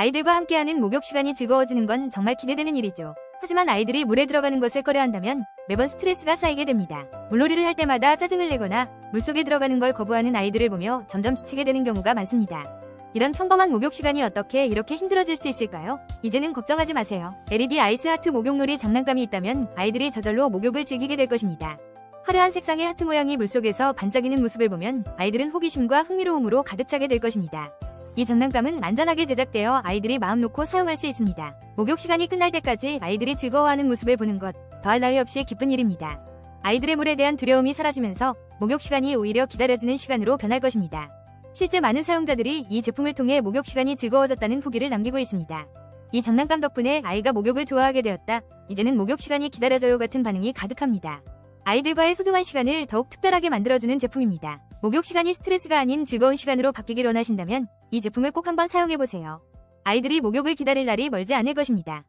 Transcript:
아이들과 함께하는 목욕 시간이 즐거워지는 건 정말 기대되는 일이죠. 하지만 아이들이 물에 들어가는 것을 꺼려한다면 매번 스트레스가 쌓이게 됩니다. 물놀이를 할 때마다 짜증을 내거나 물속에 들어가는 걸 거부하는 아이들을 보며 점점 지치게 되는 경우가 많습니다. 이런 평범한 목욕 시간이 어떻게 이렇게 힘들어질 수 있을까요? 이제는 걱정하지 마세요. LED 아이스 하트 목욕놀이 장난감이 있다면 아이들이 저절로 목욕을 즐기게 될 것입니다. 화려한 색상의 하트 모양이 물속에서 반짝이는 모습을 보면 아이들은 호기심과 흥미로움으로 가득 차게 될 것입니다. 이 장난감은 안전하게 제작되어 아이들이 마음 놓고 사용할 수 있습니다. 목욕 시간이 끝날 때까지 아이들이 즐거워하는 모습을 보는 것 더할 나위 없이 기쁜 일입니다. 아이들의 물에 대한 두려움이 사라지면서 목욕 시간이 오히려 기다려지는 시간으로 변할 것입니다. 실제 많은 사용자들이 이 제품을 통해 목욕 시간이 즐거워졌다는 후기를 남기고 있습니다. 이 장난감 덕분에 아이가 목욕을 좋아하게 되었다. 이제는 목욕 시간이 기다려져요 같은 반응이 가득합니다. 아이들과의 소중한 시간을 더욱 특별하게 만들어주는 제품입니다. 목욕 시간이 스트레스가 아닌 즐거운 시간으로 바뀌길 원하신다면 이 제품을 꼭 한번 사용해보세요. 아이들이 목욕을 기다릴 날이 멀지 않을 것입니다.